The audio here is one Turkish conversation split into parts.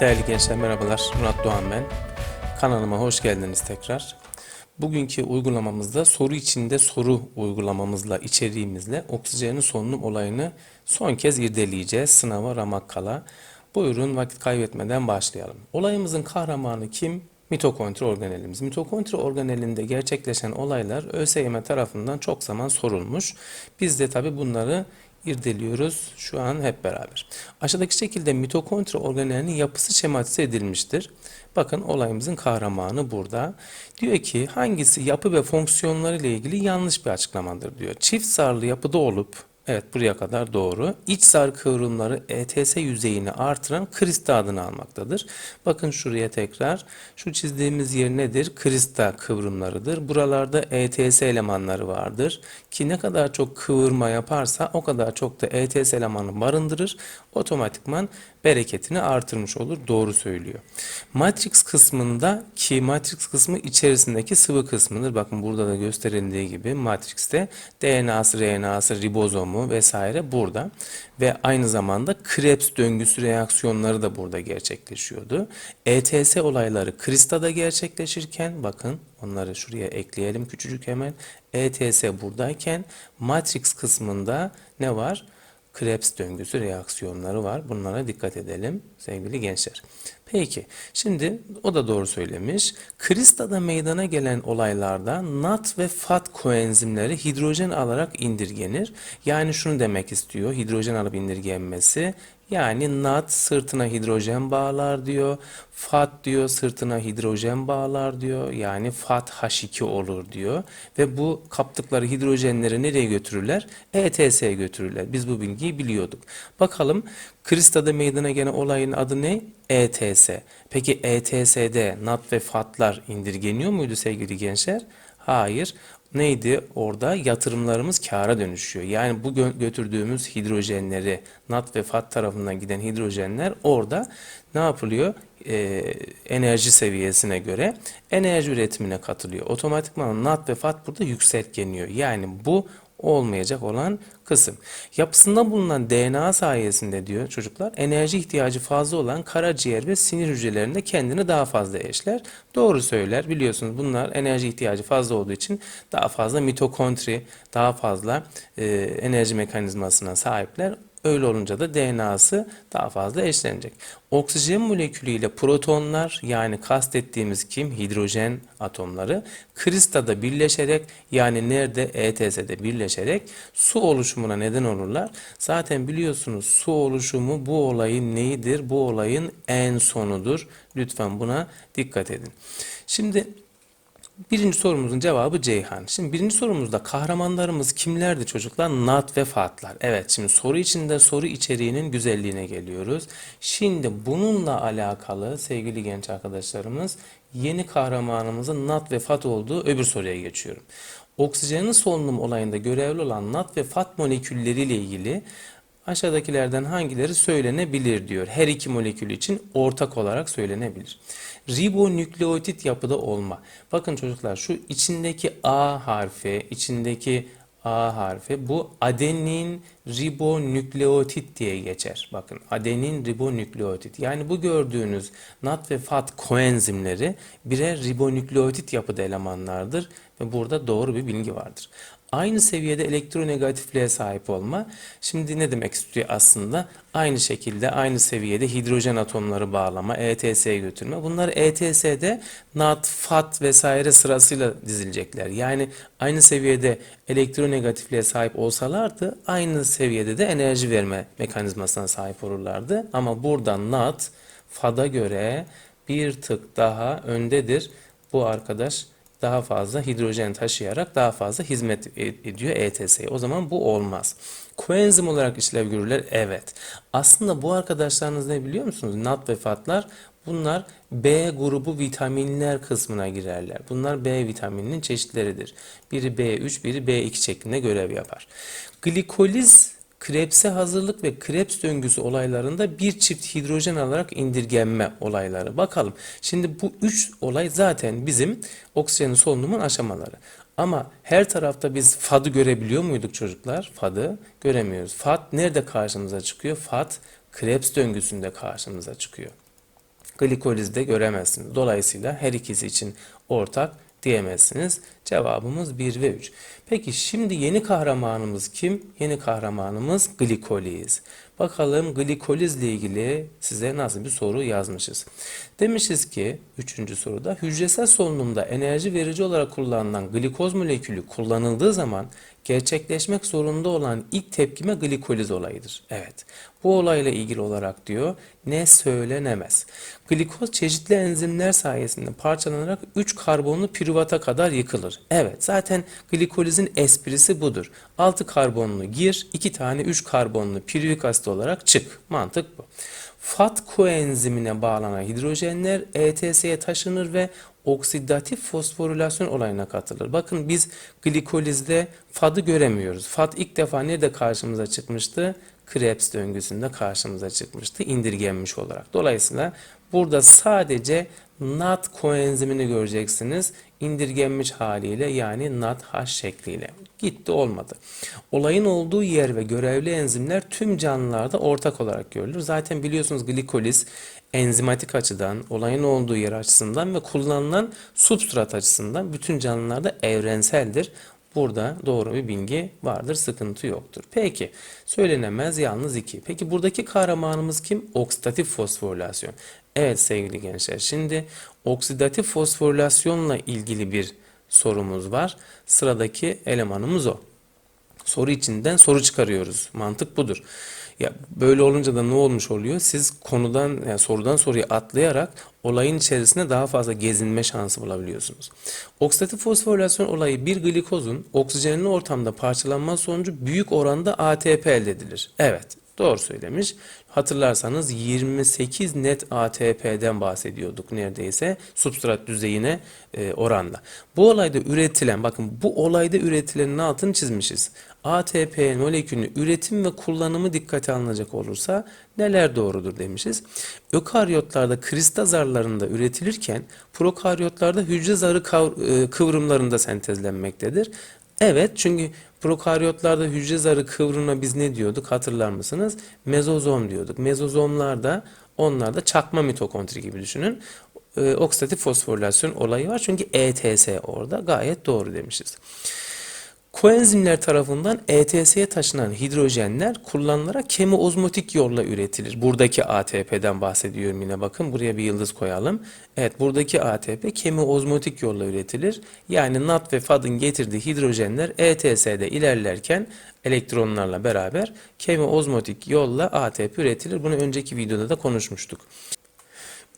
Değerli gençler merhabalar. Murat Doğan ben. Kanalıma hoş geldiniz tekrar. Bugünkü uygulamamızda soru içinde soru uygulamamızla, içeriğimizle oksijenin solunum olayını son kez irdeleyeceğiz. Sınava ramak kala. Buyurun vakit kaybetmeden başlayalım. Olayımızın kahramanı kim? Mitokondri organelimiz. Mitokondri organelinde gerçekleşen olaylar ÖSYM tarafından çok zaman sorulmuş. Biz de tabi bunları irdeliyoruz şu an hep beraber. Aşağıdaki şekilde mitokondri organelinin yapısı şematize edilmiştir. Bakın olayımızın kahramanı burada. Diyor ki hangisi yapı ve fonksiyonları ile ilgili yanlış bir açıklamadır diyor. Çift zarlı yapıda olup Evet buraya kadar doğru. İç zar kıvrımları ETS yüzeyini artıran krista adını almaktadır. Bakın şuraya tekrar. Şu çizdiğimiz yer nedir? Krista kıvrımlarıdır. Buralarda ETS elemanları vardır. Ki ne kadar çok kıvırma yaparsa o kadar çok da ETS elemanı barındırır. Otomatikman bereketini artırmış olur. Doğru söylüyor. Matrix kısmında ki matrix kısmı içerisindeki sıvı kısmıdır. Bakın burada da gösterildiği gibi matrixte DNA'sı, RNA'sı, ribozomu vesaire burada. Ve aynı zamanda Krebs döngüsü reaksiyonları da burada gerçekleşiyordu. ETS olayları Krista'da gerçekleşirken bakın onları şuraya ekleyelim küçücük hemen. ETS buradayken Matrix kısmında ne var? Krebs döngüsü reaksiyonları var. Bunlara dikkat edelim sevgili gençler. Peki şimdi o da doğru söylemiş. Krista'da meydana gelen olaylarda NAT ve FAT koenzimleri hidrojen alarak indirgenir. Yani şunu demek istiyor hidrojen alıp indirgenmesi yani NAT sırtına hidrojen bağlar diyor. FAT diyor sırtına hidrojen bağlar diyor. Yani FAT H2 olur diyor. Ve bu kaptıkları hidrojenleri nereye götürürler? ETS'ye götürürler. Biz bu bilgiyi biliyorduk. Bakalım Krista'da meydana gelen olayın adı ne? ETS. Peki ETS'de NAT ve FAT'lar indirgeniyor muydu sevgili gençler? Hayır neydi orada? Yatırımlarımız kâra dönüşüyor. Yani bu gö- götürdüğümüz hidrojenleri NAT ve FAT tarafından giden hidrojenler orada ne yapılıyor? Ee, enerji seviyesine göre enerji üretimine katılıyor. Otomatikman NAT ve FAT burada yükseltgeniyor. Yani bu olmayacak olan kısım. Yapısında bulunan DNA sayesinde diyor çocuklar enerji ihtiyacı fazla olan karaciğer ve sinir hücrelerinde kendini daha fazla eşler. Doğru söyler biliyorsunuz bunlar enerji ihtiyacı fazla olduğu için daha fazla mitokondri, daha fazla e, enerji mekanizmasına sahipler. Öyle olunca da DNA'sı daha fazla eşlenecek. Oksijen molekülü ile protonlar yani kastettiğimiz kim? Hidrojen atomları kristada birleşerek yani nerede? ETS'de birleşerek su oluşumuna neden olurlar. Zaten biliyorsunuz su oluşumu bu olayın neyidir? Bu olayın en sonudur. Lütfen buna dikkat edin. Şimdi Birinci sorumuzun cevabı Ceyhan. Şimdi birinci sorumuzda kahramanlarımız kimlerdi çocuklar? Nat ve Fatlar. Evet şimdi soru içinde soru içeriğinin güzelliğine geliyoruz. Şimdi bununla alakalı sevgili genç arkadaşlarımız yeni kahramanımızın Nat ve Fat olduğu öbür soruya geçiyorum. Oksijenin solunum olayında görevli olan Nat ve Fat molekülleriyle ilgili aşağıdakilerden hangileri söylenebilir diyor. Her iki molekül için ortak olarak söylenebilir ribonükleotit yapıda olma. Bakın çocuklar şu içindeki A harfi, içindeki A harfi bu adenin ribonükleotit diye geçer. Bakın adenin ribonükleotit. Yani bu gördüğünüz NAT ve FAT koenzimleri birer ribonükleotit yapıda elemanlardır ve burada doğru bir bilgi vardır aynı seviyede elektronegatifliğe sahip olma. Şimdi ne demek istiyor aslında? Aynı şekilde aynı seviyede hidrojen atomları bağlama, ETS'ye götürme. Bunlar ETS'de NAT, FAT vesaire sırasıyla dizilecekler. Yani aynı seviyede elektronegatifliğe sahip olsalardı aynı seviyede de enerji verme mekanizmasına sahip olurlardı. Ama burada NAT, FAD'a göre bir tık daha öndedir. Bu arkadaş daha fazla hidrojen taşıyarak daha fazla hizmet ediyor ETS'ye. O zaman bu olmaz. Koenzim olarak işlev görürler. Evet. Aslında bu arkadaşlarınız ne biliyor musunuz? NAT ve FAT'lar bunlar B grubu vitaminler kısmına girerler. Bunlar B vitamininin çeşitleridir. Biri B3, biri B2 şeklinde görev yapar. Glikoliz Krebs'e hazırlık ve Krebs döngüsü olaylarında bir çift hidrojen alarak indirgenme olayları. Bakalım. Şimdi bu üç olay zaten bizim oksijenin solunumun aşamaları. Ama her tarafta biz FAD'ı görebiliyor muyduk çocuklar? FAD'ı göremiyoruz. FAD nerede karşımıza çıkıyor? FAD Krebs döngüsünde karşımıza çıkıyor. glikolizde göremezsiniz. Dolayısıyla her ikisi için ortak diyemezsiniz. Cevabımız 1 ve 3. Peki şimdi yeni kahramanımız kim? Yeni kahramanımız glikoliz. Bakalım glikolizle ilgili size nasıl bir soru yazmışız. Demişiz ki 3. soruda hücresel solunumda enerji verici olarak kullanılan glikoz molekülü kullanıldığı zaman gerçekleşmek zorunda olan ilk tepkime glikoliz olayıdır. Evet. Bu olayla ilgili olarak diyor ne söylenemez. Glikoz çeşitli enzimler sayesinde parçalanarak 3 karbonlu piruvata kadar yıkılır. Evet zaten glikolizin esprisi budur. 6 karbonlu gir 2 tane 3 karbonlu piruvik asit olarak çık. Mantık bu. FAT koenzimine bağlanan hidrojenler ETS'ye taşınır ve oksidatif fosforilasyon olayına katılır. Bakın biz glikolizde FAD'ı göremiyoruz. FAD ilk defa nerede karşımıza çıkmıştı? Krebs döngüsünde karşımıza çıkmıştı indirgenmiş olarak. Dolayısıyla burada sadece NAT koenzimini göreceksiniz indirgenmiş haliyle yani NADH şekliyle. Gitti olmadı. Olayın olduğu yer ve görevli enzimler tüm canlılarda ortak olarak görülür. Zaten biliyorsunuz glikoliz enzimatik açıdan, olayın olduğu yer açısından ve kullanılan substrat açısından bütün canlılarda evrenseldir. Burada doğru bir bilgi vardır, sıkıntı yoktur. Peki, söylenemez yalnız iki. Peki buradaki kahramanımız kim? Oksidatif fosforilasyon. Evet sevgili gençler, şimdi oksidatif fosforilasyonla ilgili bir sorumuz var. Sıradaki elemanımız o. Soru içinden soru çıkarıyoruz. Mantık budur. Ya böyle olunca da ne olmuş oluyor? Siz konudan yani sorudan soruya atlayarak olayın içerisinde daha fazla gezinme şansı bulabiliyorsunuz. Oksidatif fosforilasyon olayı bir glikozun oksijenli ortamda parçalanma sonucu büyük oranda ATP elde edilir. Evet, doğru söylemiş. Hatırlarsanız 28 net ATP'den bahsediyorduk neredeyse substrat düzeyine e, oranla. Bu olayda üretilen bakın bu olayda üretilenin altını çizmişiz. ATP molekülünün üretim ve kullanımı dikkate alınacak olursa neler doğrudur demişiz. Ökaryotlarda kristal zarlarında üretilirken prokaryotlarda hücre zarı e, kıvrımlarında sentezlenmektedir. Evet çünkü prokaryotlarda hücre zarı kıvrımına biz ne diyorduk hatırlar mısınız? Mezozom diyorduk. Mezozomlarda onlarda çakma mitokondri gibi düşünün. Ee, oksidatif fosforilasyon olayı var çünkü ETS orada gayet doğru demişiz. Koenzimler tarafından ETS'ye taşınan hidrojenler kullanılarak kemiozmotik yolla üretilir. Buradaki ATP'den bahsediyorum yine bakın buraya bir yıldız koyalım. Evet buradaki ATP kemiozmotik yolla üretilir. Yani NAT ve FAD'ın getirdiği hidrojenler ETS'de ilerlerken elektronlarla beraber kemiozmotik yolla ATP üretilir. Bunu önceki videoda da konuşmuştuk.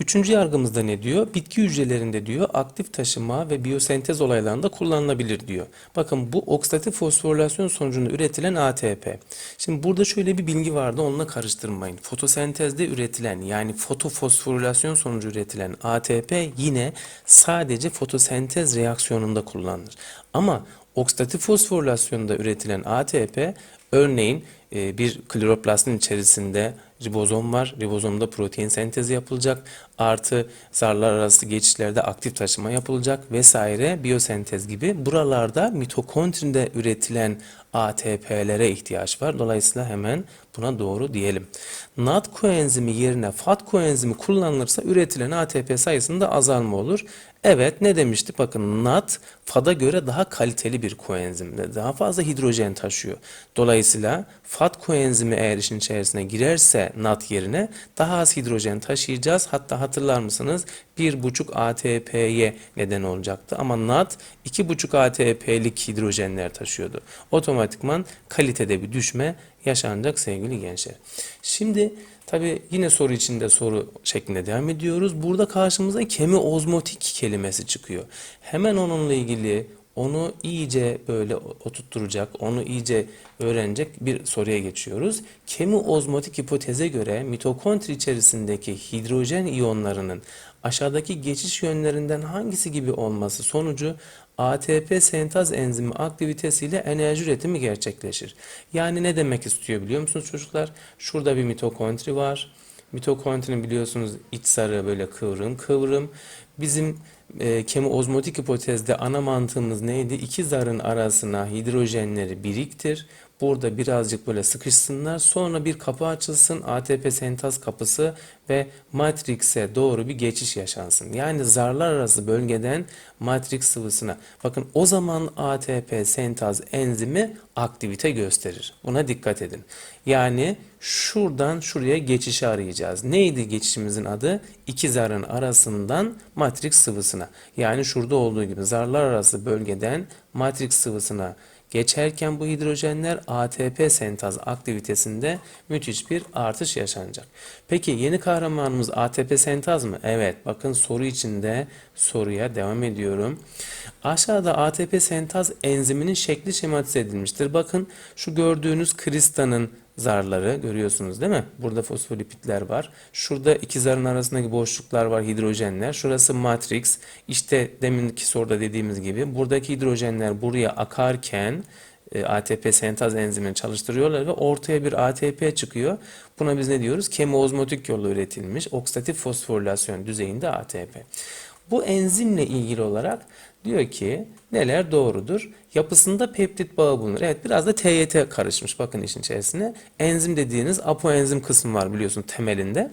Üçüncü yargımızda ne diyor? Bitki hücrelerinde diyor aktif taşıma ve biyosentez olaylarında kullanılabilir diyor. Bakın bu oksidatif fosforilasyon sonucunda üretilen ATP. Şimdi burada şöyle bir bilgi vardı onunla karıştırmayın. Fotosentezde üretilen yani fotofosforilasyon sonucu üretilen ATP yine sadece fotosentez reaksiyonunda kullanılır. Ama oksidatif fosforilasyonda üretilen ATP örneğin e, bir kloroplastin içerisinde ribozom var. Ribozomda protein sentezi yapılacak. Artı zarlar arası geçişlerde aktif taşıma yapılacak vesaire biyosentez gibi. Buralarda mitokondrinde üretilen ATP'lere ihtiyaç var. Dolayısıyla hemen buna doğru diyelim. NAD koenzimi yerine FAT koenzimi kullanılırsa üretilen ATP sayısında azalma olur. Evet ne demiştik? Bakın NAD FAD'a göre daha kaliteli bir koenzim. Daha fazla hidrojen taşıyor. Dolayısıyla FAT koenzimi eğer işin içerisine girerse NAT yerine daha az hidrojen taşıyacağız. Hatta hatırlar mısınız? 1,5 ATP'ye neden olacaktı. Ama NAT 2,5 ATP'lik hidrojenler taşıyordu. Otomatikman kalitede bir düşme yaşanacak sevgili gençler. Şimdi tabi yine soru içinde soru şeklinde devam ediyoruz. Burada karşımıza kemi ozmotik kelimesi çıkıyor. Hemen onunla ilgili onu iyice böyle oturtturacak, onu iyice öğrenecek bir soruya geçiyoruz. Kemi ozmotik hipoteze göre mitokondri içerisindeki hidrojen iyonlarının aşağıdaki geçiş yönlerinden hangisi gibi olması sonucu ATP sentaz enzimi aktivitesiyle enerji üretimi gerçekleşir. Yani ne demek istiyor biliyor musunuz çocuklar? Şurada bir mitokondri var. Mitokondrinin biliyorsunuz iç sarı böyle kıvrım kıvrım. Bizim e, kemiozmotik hipotezde ana mantığımız neydi? İki zarın arasına hidrojenleri biriktir. Burada birazcık böyle sıkışsınlar. Sonra bir kapı açılsın. ATP sentaz kapısı ve matrikse doğru bir geçiş yaşansın. Yani zarlar arası bölgeden matrik sıvısına. Bakın o zaman ATP sentaz enzimi aktivite gösterir. Buna dikkat edin. Yani şuradan şuraya geçişi arayacağız. Neydi geçişimizin adı? İki zarın arasından matrik sıvısına. Yani şurada olduğu gibi zarlar arası bölgeden matrik sıvısına geçerken bu hidrojenler ATP sentaz aktivitesinde müthiş bir artış yaşanacak. Peki yeni kahramanımız ATP sentaz mı? Evet. Bakın soru içinde soruya devam ediyorum. Aşağıda ATP sentaz enziminin şekli şematize edilmiştir. Bakın şu gördüğünüz kristanın zarları görüyorsunuz değil mi? Burada fosfolipitler var. Şurada iki zarın arasındaki boşluklar var, hidrojenler. Şurası matrix. İşte deminki soruda dediğimiz gibi buradaki hidrojenler buraya akarken e, ATP sentaz enzimini çalıştırıyorlar ve ortaya bir ATP çıkıyor. Buna biz ne diyoruz? Kemoozmotik yolla üretilmiş oksidatif fosforilasyon düzeyinde ATP. Bu enzimle ilgili olarak diyor ki neler doğrudur? Yapısında peptit bağı bulunur. Evet biraz da TYT karışmış bakın işin içerisine. Enzim dediğiniz apoenzim kısmı var biliyorsun temelinde.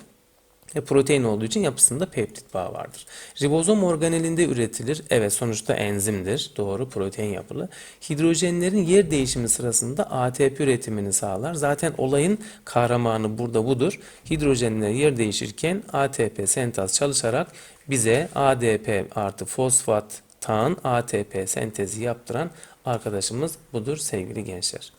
Ve protein olduğu için yapısında peptit bağı vardır. Ribozom organelinde üretilir. Evet sonuçta enzimdir. Doğru protein yapılı. Hidrojenlerin yer değişimi sırasında ATP üretimini sağlar. Zaten olayın kahramanı burada budur. Hidrojenler yer değişirken ATP sentaz çalışarak bize ADP artı fosfat tan ATP sentezi yaptıran arkadaşımız budur sevgili gençler.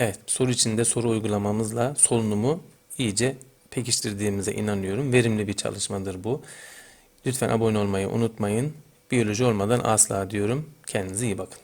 Evet soru içinde soru uygulamamızla solunumu iyice pekiştirdiğimize inanıyorum. Verimli bir çalışmadır bu. Lütfen abone olmayı unutmayın. Biyoloji olmadan asla diyorum. Kendinize iyi bakın.